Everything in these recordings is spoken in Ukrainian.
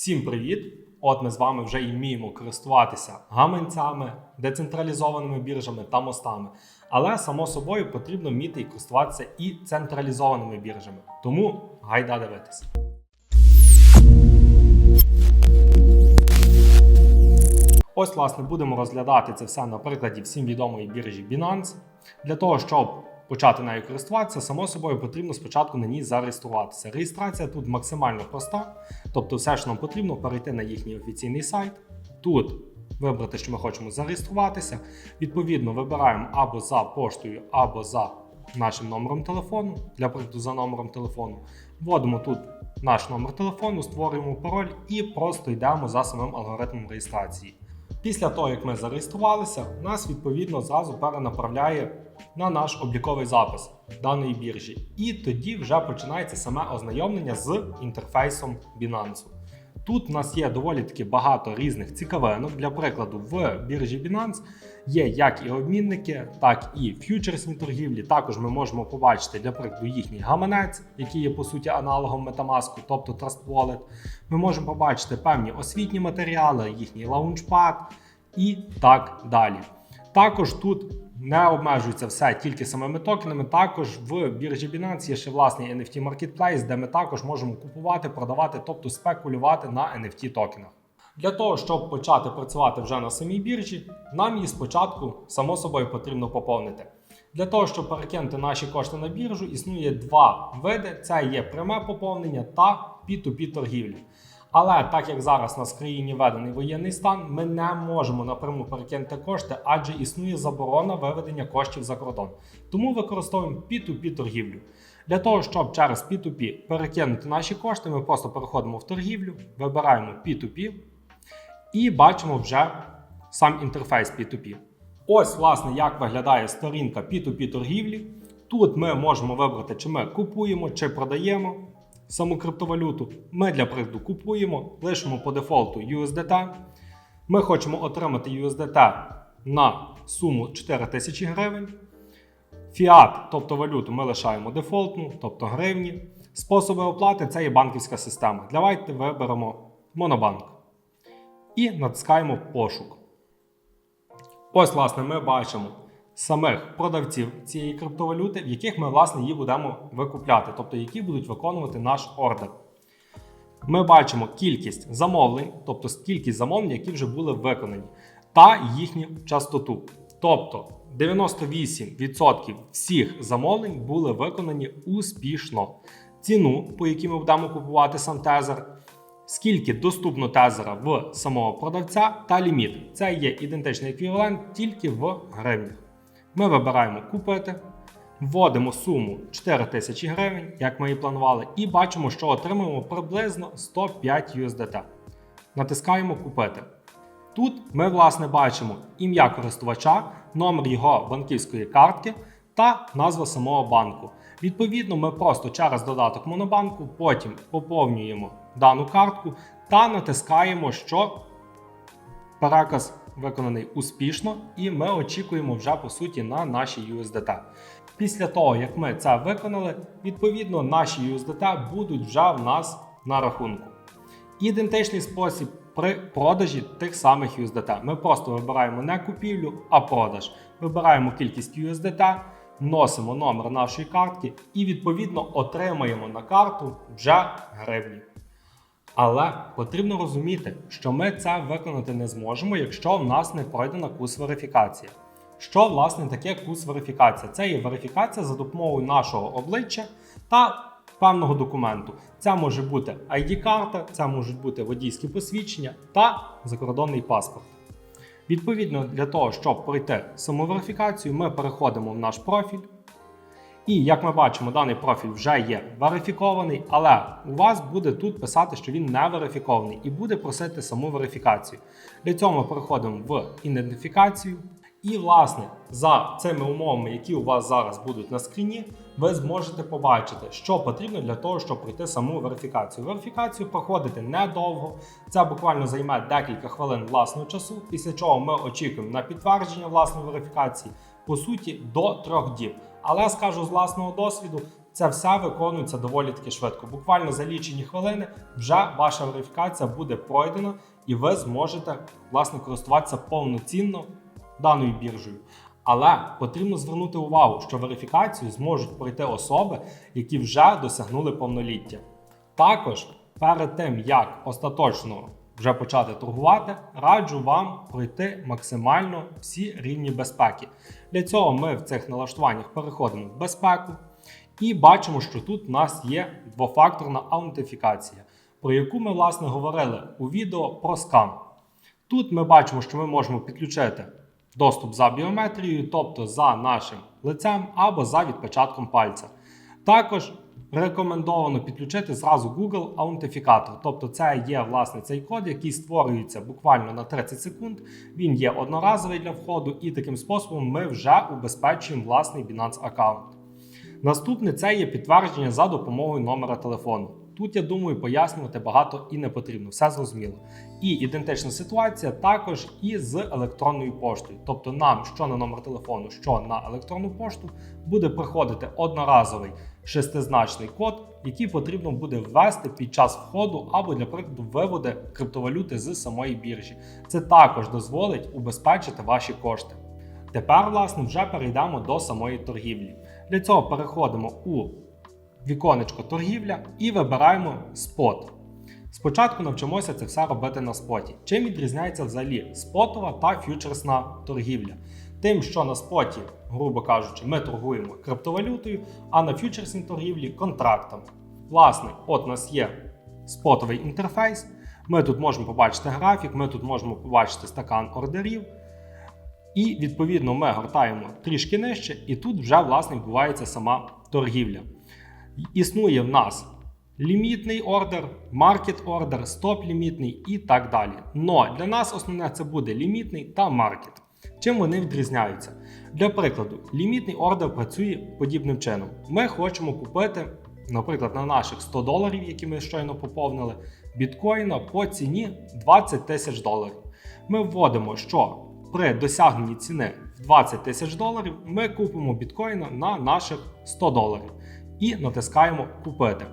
Всім привіт! От ми з вами вже і вміємо користуватися гаманцями, децентралізованими біржами та мостами. Але само собою потрібно вміти і користуватися і централізованими біржами. Тому гайда дивитися. Ось, власне, будемо розглядати це все на прикладі всім відомої біржі Binance. Для того, щоб почати нею користуватися, само собою потрібно спочатку на ній зареєструватися. Реєстрація тут максимально проста, тобто все, що нам потрібно, перейти на їхній офіційний сайт. Тут вибрати, що ми хочемо зареєструватися. Відповідно, вибираємо або за поштою, або за нашим номером телефону. Для прикладу, за номером телефону. Вводимо тут наш номер телефону, створюємо пароль і просто йдемо за самим алгоритмом реєстрації. Після того, як ми зареєструвалися, нас відповідно зразу перенаправляє на наш обліковий запис даної біржі. І тоді вже починається саме ознайомлення з інтерфейсом Binance. Тут у нас є доволі таки багато різних цікавинок. Для прикладу, в біржі Binance є як і обмінники, так і ф'ючерсні торгівлі. Також ми можемо побачити, для прикладу, їхній гаманець, який є по суті аналогом Metamask, тобто Trust Wallet. Ми можемо побачити певні освітні матеріали, їхній лаунчпад і так далі. Також тут не обмежується все тільки самими токенами. Також в біржі Binance є ще власний NFT Marketplace, де ми також можемо купувати, продавати, тобто спекулювати на NFT токенах. Для того, щоб почати працювати вже на самій біржі, нам її спочатку, само собою, потрібно поповнити. Для того, щоб перекинути наші кошти на біржу, існує два види: це є пряме поповнення та P2P торгівлі. Але так як зараз у нас країні введений воєнний стан, ми не можемо напряму перекинути кошти, адже існує заборона виведення коштів за кордон. Тому використовуємо P2P торгівлю. Для того, щоб через P2P перекинути наші кошти, ми просто переходимо в торгівлю, вибираємо P2P і бачимо вже сам інтерфейс P2P. Ось, власне, як виглядає сторінка P2P торгівлі. Тут ми можемо вибрати, чи ми купуємо, чи продаємо саму криптовалюту. Ми для прикладу купуємо, лишимо по дефолту USDT. Ми хочемо отримати USDT на суму 4000 гривень. Фіат, тобто валюту, ми лишаємо дефолтну, тобто гривні. Способи оплати це є банківська система. Давайте виберемо Монобанк. І натискаємо пошук. Ось, власне, ми бачимо самих продавців цієї криптовалюти, в яких ми, власне, її будемо викупляти, тобто які будуть виконувати наш ордер. Ми бачимо кількість замовлень, тобто кількість замовлень, які вже були виконані, та їхню частоту. Тобто 98% всіх замовлень були виконані успішно. Ціну, по якій ми будемо купувати сам тезер, скільки доступно тезера в самого продавця та ліміт. Це є ідентичний еквівалент тільки в гривнях. Ми вибираємо купити, вводимо суму 4 тисячі гривень, як ми і планували, і бачимо, що отримуємо приблизно 105 USDT. Натискаємо Купити. Тут ми, власне, бачимо ім'я користувача, номер його банківської картки та назва самого банку. Відповідно, ми просто через додаток Монобанку потім поповнюємо дану картку та натискаємо, що переказ виконаний успішно, і ми очікуємо вже по суті на наші USDT. Після того, як ми це виконали, відповідно наші USDT будуть вже в нас на рахунку. Ідентичний спосіб при продажі тих самих USDT. Ми просто вибираємо не купівлю, а продаж. Вибираємо кількість USDT, вносимо номер нашої картки і відповідно отримаємо на карту вже гривні. Але потрібно розуміти, що ми це виконати не зможемо, якщо в нас не пройдена курс верифікація. Що власне таке курс верифікація? Це є верифікація за допомогою нашого обличчя та певного документу. Це може бути ID-карта, це можуть бути водійські посвідчення та закордонний паспорт. Відповідно, для того, щоб пройти саму верифікацію, ми переходимо в наш профіль. І як ми бачимо, даний профіль вже є верифікований, але у вас буде тут писати, що він не верифікований, і буде просити саму верифікацію. Для цього ми переходимо в ідентифікацію. І, власне, за цими умовами, які у вас зараз будуть на скріні, ви зможете побачити, що потрібно для того, щоб пройти саму верифікацію. Верифікацію проходити недовго, це буквально займе декілька хвилин власного часу, після чого ми очікуємо на підтвердження власної верифікації, по суті, до трьох діб. Але скажу з власного досвіду, Це все виконується доволі таки швидко. Буквально за лічені хвилини вже ваша верифікація буде пройдена, і ви зможете власне користуватися повноцінно даною біржею. Але потрібно звернути увагу, що верифікацію зможуть пройти особи, які вже досягнули повноліття. Також перед тим як остаточно вже почати торгувати, раджу вам пройти максимально всі рівні безпеки. Для цього ми в цих налаштуваннях переходимо в безпеку і бачимо, що тут у нас є двофакторна аутентифікація, про яку ми власне говорили у відео про скам. Тут ми бачимо, що ми можемо підключити доступ за біометрією, тобто за нашим лицем або за відпечатком пальця. Також рекомендовано підключити зразу Google аутентифікатор. Тобто, це є власне цей код, який створюється буквально на 30 секунд. Він є одноразовий для входу, і таким способом ми вже убезпечуємо власний Binance аккаунт. Наступне це є підтвердження за допомогою номера телефону. Тут, я думаю, пояснювати багато і не потрібно, все зрозуміло. І ідентична ситуація також і з електронною поштою. Тобто нам, що на номер телефону, що на електронну пошту, буде приходити одноразовий шестизначний код, який потрібно буде ввести під час входу або, для прикладу, виводу криптовалюти з самої біржі. Це також дозволить убезпечити ваші кошти. Тепер, власне, вже перейдемо до самої торгівлі. Для цього переходимо у віконечко торгівля і вибираємо спот. Спочатку навчимося це все робити на споті. Чим відрізняється взагалі спотова та фьючерсна торгівля? Тим, що на споті, грубо кажучи, ми торгуємо криптовалютою, а на фьючерсній торгівлі контрактами. Власне, от у нас є спотовий інтерфейс. Ми тут можемо побачити графік, ми тут можемо побачити стакан ордерів. І відповідно ми гортаємо трішки нижче, і тут вже власне відбувається сама торгівля. Існує в нас лімітний ордер, маркет ордер, стоп лімітний і так далі. Но для нас основне це буде лімітний та маркет. Чим вони відрізняються? Для прикладу, лімітний ордер працює подібним чином. Ми хочемо купити, наприклад, на наших 100 доларів, які ми щойно поповнили, біткоїна по ціні 20 тисяч доларів. Ми вводимо, що при досягненні ціни в 20 тисяч доларів ми купимо біткоїна на наших 100 доларів і натискаємо Купити.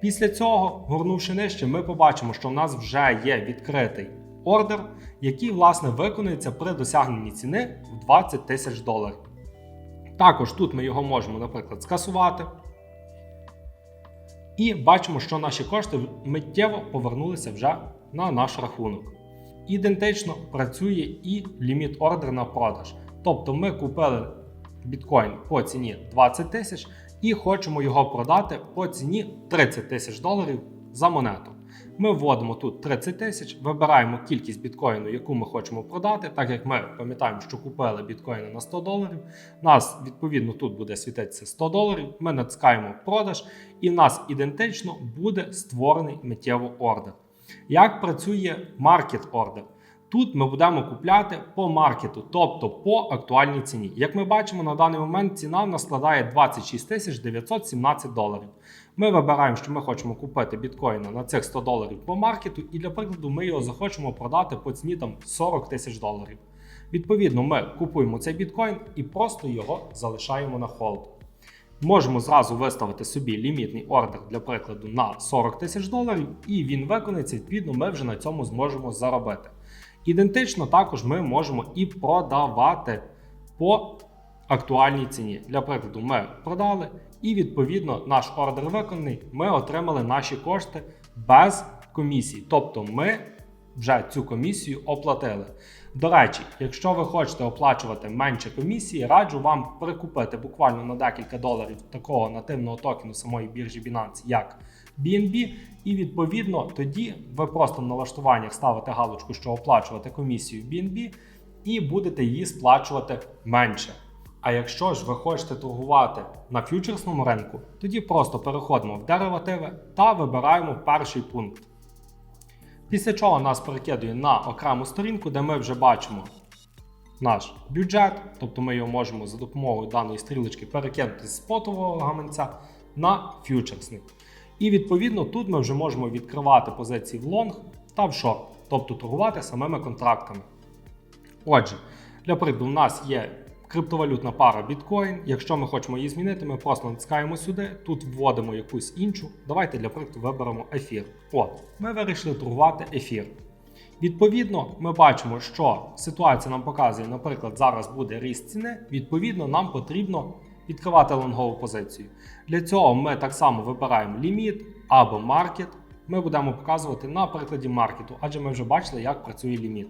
Після цього, горнувши нижче, ми побачимо, що в нас вже є відкритий ордер, який власне виконується при досягненні ціни в 20 тисяч доларів. Також тут ми його можемо, наприклад, скасувати. І бачимо, що наші кошти миттєво повернулися вже на наш рахунок. Ідентично працює і ліміт ордер на продаж. Тобто ми купили біткоін по ціні 20 тисяч і хочемо його продати по ціні 30 тисяч доларів за монету. Ми вводимо тут 30 тисяч, вибираємо кількість біткоїну, яку ми хочемо продати, так як ми пам'ятаємо, що купили біткоїни на 100 доларів. Нас відповідно тут буде світитися 100 доларів. Ми натискаємо продаж, і в нас ідентично буде створений миттєво ордер. Як працює маркет ордер? Тут ми будемо купляти по маркету, тобто по актуальній ціні. Як ми бачимо, на даний момент ціна в нас складає 26 тисяч 917 доларів. Ми вибираємо, що ми хочемо купити біткоїна на цих 100 доларів по маркету, і для прикладу ми його захочемо продати по ціні там 40 тисяч доларів. Відповідно, ми купуємо цей біткоін і просто його залишаємо на холд. Можемо зразу виставити собі лімітний ордер для прикладу на 40 тисяч доларів, і він виконається. Відповідно, ми вже на цьому зможемо заробити. Ідентично також ми можемо і продавати по актуальній ціні. Для прикладу, ми продали, і відповідно наш ордер виконаний, ми отримали наші кошти без комісії. Тобто ми вже цю комісію оплатили. До речі, якщо ви хочете оплачувати менше комісії, раджу вам прикупити буквально на декілька доларів такого нативного токену самої біржі Binance, як BNB, і відповідно тоді ви просто в налаштуваннях ставите галочку, що оплачувати комісію BNB, і будете її сплачувати менше. А якщо ж ви хочете торгувати на фьючерсному ринку, тоді просто переходимо в деривативи та вибираємо перший пункт. Після чого нас перекидує на окрему сторінку, де ми вже бачимо наш бюджет, тобто ми його можемо за допомогою даної стрілочки перекинути з спотового гаманця на фьючерсник. І відповідно тут ми вже можемо відкривати позиції в лонг та в шорт, тобто торгувати самими контрактами. Отже, для прикладу, у нас є криптовалютна пара біткоін. Якщо ми хочемо її змінити, ми просто натискаємо сюди, тут вводимо якусь іншу. Давайте для прикладу виберемо ефір. От, ми вирішили торгувати ефір. Відповідно, ми бачимо, що ситуація нам показує, наприклад, зараз буде ріст ціни. Відповідно, нам потрібно відкривати лонгову позицію. Для цього ми так само вибираємо ліміт або маркет. Ми будемо показувати на прикладі маркету, адже ми вже бачили, як працює ліміт.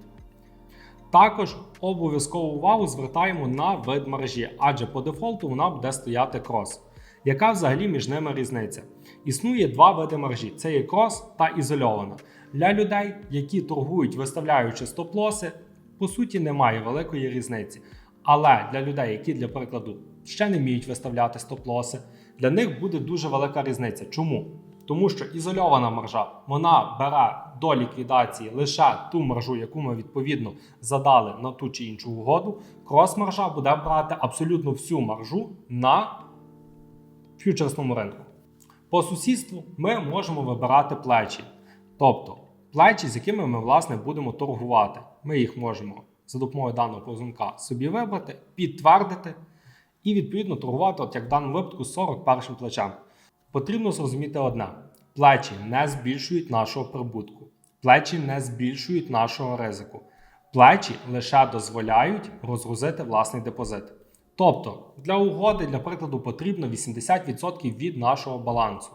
Також обов'язкову увагу звертаємо на вид мережі, адже по дефолту вона буде стояти крос. Яка взагалі між ними різниця? Існує два види мережі: це є крос та ізольована. Для людей, які торгують, виставляючи стоп-лоси, по суті немає великої різниці. Але для людей, які, для прикладу, ще не вміють виставляти стоп-лоси, для них буде дуже велика різниця. Чому? Тому що ізольована маржа вона бере до ліквідації лише ту маржу, яку ми відповідно задали на ту чи іншу угоду. Крос-маржа буде брати абсолютно всю маржу на ф'ючерсному ринку. По сусідству ми можемо вибирати плечі, тобто плечі, з якими ми власне будемо торгувати. Ми їх можемо за допомогою даного повзунка собі вибрати, підтвердити і відповідно торгувати, от як в даному випадку, з 41 плечем. Потрібно зрозуміти одне: плечі не збільшують нашого прибутку, плечі не збільшують нашого ризику. Плечі лише дозволяють розгрузити власний депозит. Тобто, для угоди, для прикладу, потрібно 80% від нашого балансу.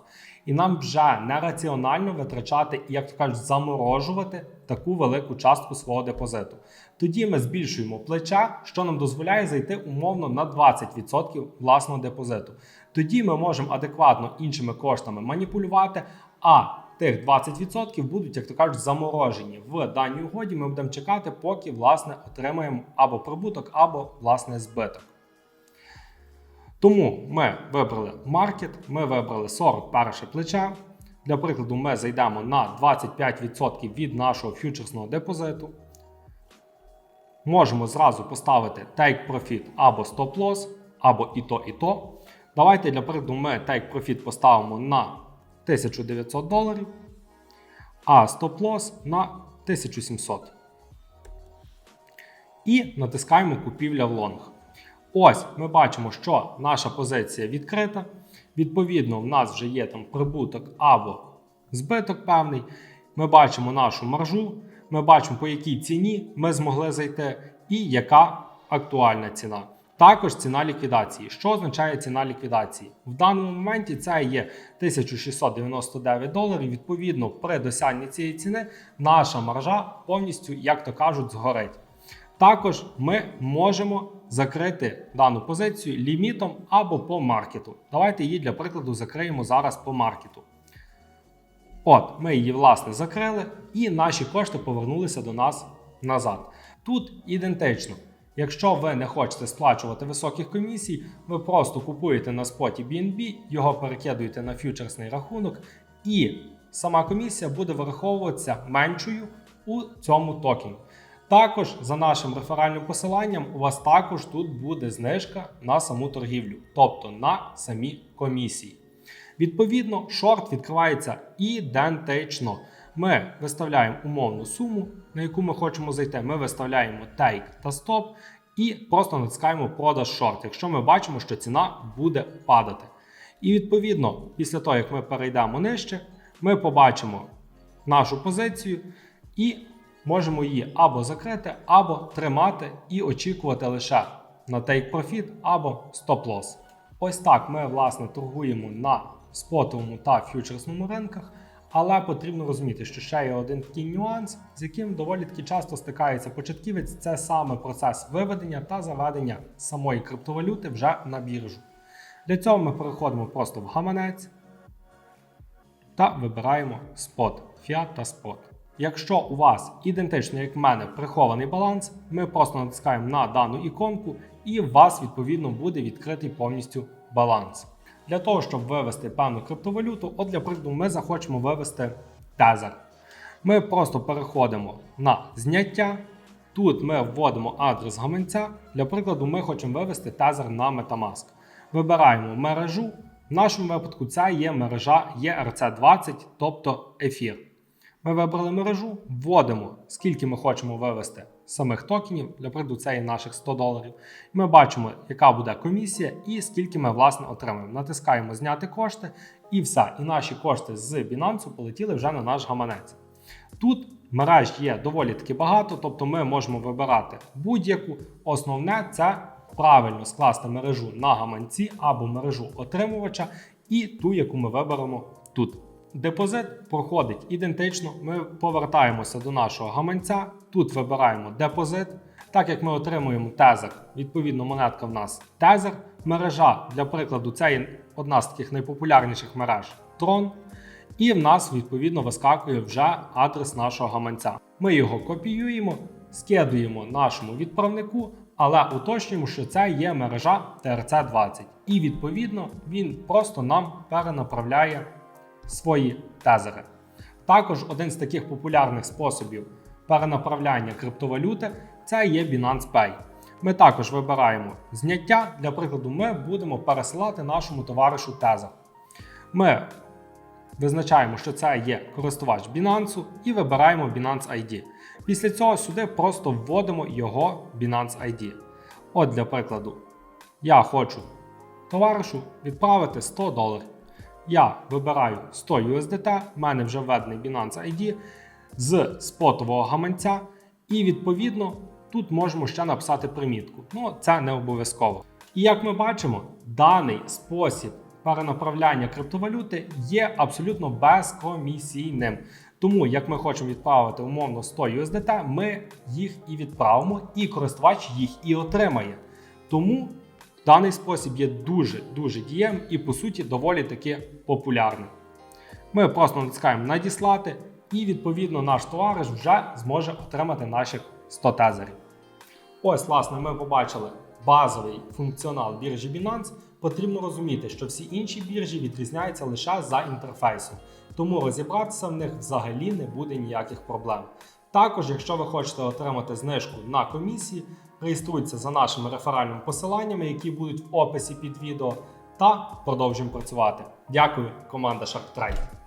І нам вже нераціонально витрачати, як то кажуть, заморожувати таку велику частку свого депозиту. Тоді ми збільшуємо плече, що нам дозволяє зайти умовно на 20% власного депозиту. Тоді ми можемо адекватно іншими коштами маніпулювати, а тих 20% будуть, як то кажуть, заморожені в даній угоді. Ми будемо чекати, поки власне отримаємо або прибуток, або власне збиток. Тому ми вибрали маркет, ми вибрали 41 плече. Для прикладу, ми зайдемо на 25% від нашого фьючерсного депозиту. Можемо зразу поставити take profit або stop loss, або і то, і то. Давайте для прикладу ми take profit поставимо на 1900 доларів, а stop loss на 1700. І натискаємо купівля в лонг. Ось ми бачимо, що наша позиція відкрита. Відповідно, в нас вже є там прибуток або збиток певний. Ми бачимо нашу маржу, ми бачимо, по якій ціні ми змогли зайти, і яка актуальна ціна. Також ціна ліквідації. Що означає ціна ліквідації? В даному моменті це є 1699 доларів. Відповідно, при досягненні цієї ціни наша маржа повністю, як то кажуть, згорить. Також ми можемо закрити дану позицію лімітом або по маркету. Давайте її для прикладу закриємо зараз по маркету. От, ми її, власне, закрили, і наші кошти повернулися до нас назад. Тут ідентично. Якщо ви не хочете сплачувати високих комісій, ви просто купуєте на споті BNB, його перекидуєте на фьючерсний рахунок, і сама комісія буде вираховуватися меншою у цьому токені. Також за нашим реферальним посиланням у вас також тут буде знижка на саму торгівлю, тобто на самі комісії. Відповідно, шорт відкривається ідентично. Ми виставляємо умовну суму, на яку ми хочемо зайти. Ми виставляємо take та stop і просто натискаємо продаж шорт, якщо ми бачимо, що ціна буде падати. І відповідно, після того, як ми перейдемо нижче, ми побачимо нашу позицію і можемо її або закрити, або тримати і очікувати лише на take profit або stop loss. Ось так ми власне торгуємо на спотовому та фьючерсному ринках. Але потрібно розуміти, що ще є один такий нюанс, з яким доволі таки часто стикається початківець. Це саме процес виведення та заведення самої криптовалюти вже на біржу. Для цього ми переходимо просто в гаманець та вибираємо спот, фіат та спот. Якщо у вас ідентично, як в мене, прихований баланс, ми просто натискаємо на дану іконку, і у вас відповідно буде відкритий повністю баланс. Для того, щоб вивести певну криптовалюту, от для прикладу, ми захочемо вивести тезер. Ми просто переходимо на зняття. Тут ми вводимо адрес гаманця. Для прикладу, ми хочемо вивести тезер на Metamask. Вибираємо мережу. В нашому випадку це є мережа ERC20, тобто ефір. Ми вибрали мережу, вводимо, скільки ми хочемо вивести самих токенів, для прикладу, наших 100 доларів. Ми бачимо, яка буде комісія і скільки ми власне отримаємо. Натискаємо зняти кошти, і все. І наші кошти з Binance полетіли вже на наш гаманець. Тут мереж є доволі таки багато, тобто ми можемо вибирати будь-яку. Основне це правильно скласти мережу на гаманці або мережу отримувача і ту, яку ми виберемо тут. Депозит проходить ідентично. Ми повертаємося до нашого гаманця. Тут вибираємо депозит. Так як ми отримуємо тезер, відповідно, монетка в нас тезер. Мережа, для прикладу, це є одна з таких найпопулярніших мереж Tron. І в нас відповідно вискакує вже адрес нашого гаманця. Ми його копіюємо, скидуємо нашому відправнику, але уточнюємо, що це є мережа TRC20. І відповідно він просто нам перенаправляє свої тезери. Також один з таких популярних способів перенаправляння криптовалюти це є Binance Pay. Ми також вибираємо зняття. Для прикладу, ми будемо пересилати нашому товаришу тезер. Ми визначаємо, що це є користувач Binance і вибираємо Binance ID. Після цього сюди просто вводимо його Binance ID. От для прикладу, я хочу товаришу відправити 100 доларів. Я вибираю 100 USDT, в мене вже введений Binance ID з спотового гаманця, і відповідно тут можемо ще написати примітку. Ну, це не обов'язково. І як ми бачимо, даний спосіб перенаправляння криптовалюти є абсолютно безкомісійним. Тому, як ми хочемо відправити умовно 100 USDT, ми їх і відправимо, і користувач їх і отримає. Тому даний спосіб є дуже дуже дієвим і по суті доволі таки популярним. Ми просто натискаємо надіслати, і відповідно наш товариш вже зможе отримати наших 100 тезерів. Ось, власне, ми побачили базовий функціонал біржі Binance. Потрібно розуміти, що всі інші біржі відрізняються лише за інтерфейсом, тому розібратися в них взагалі не буде ніяких проблем. Також, якщо ви хочете отримати знижку на комісії, реєструйтеся за нашими реферальними посиланнями, які будуть в описі під відео, та продовжуємо працювати. Дякую, команда SharkTrade.